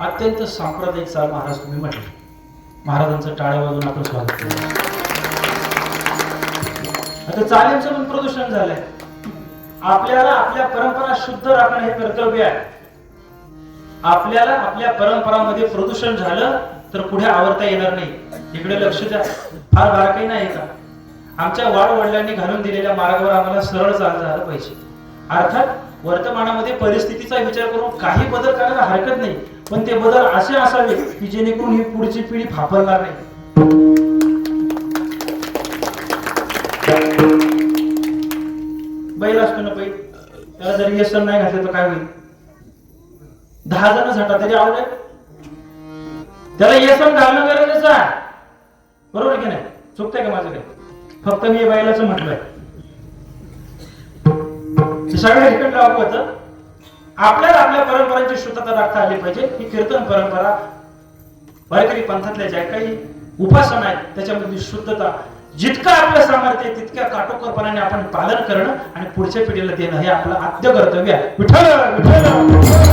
अत्यंत सांप्रदायिक चाल महाराज तुम्ही म्हटले. महाराजांचं टाळ्या वाजून आपण स्वागत केलं आता चालींचं पण प्रदूषण झालंय. आपल्याला आपल्या परंपरा शुद्ध राखणं हे कर्तव्य आहे. आपल्याला आपल्या परंपरामध्ये प्रदूषण झालं तर पुढे आवरता येणार नाही. इकडे लक्ष द्या. फार बारकाई नाही का? आमच्या वाढ वडिलांनी घालून दिलेल्या मार्गावर आम्हाला सरळ चाल झालं पाहिजे. अर्थात वर्तमानामध्ये परिस्थितीचा विचार करून काही बदल करायला हरकत नाही. पण ते बदल असे असावे की जेणेकरून ही पुढची पिढी फापरणार नाही. बैल असतो ना बैल? त्याला जरी व्यसन नाही घातलं तर काय होईल? दहा जण झटा तरी आवडेल. त्याला येसन घालणं गरजेचं आहे. बरोबर आहे की नाही? चुकतंय का माझं काही फक्त मी या बैलाचं म्हटलंय. सगळ्या इकडलं आपल्याला आपल्या परंपरांची शुद्धता राखता आली पाहिजे. ही कीर्तन परंपरा वारकरी पंथातल्या ज्या काही उपासना आहेत त्याच्यामध्ये शुद्धता जितकं आपलं सामर्थ्य आहे, तितक्या काटोकोरपणाने आपण पालन करणं आणि पुढच्या पिढीला देणं हे आपलं आद्य कर्तव्य आहे. विठ्ठल विठ्ठल!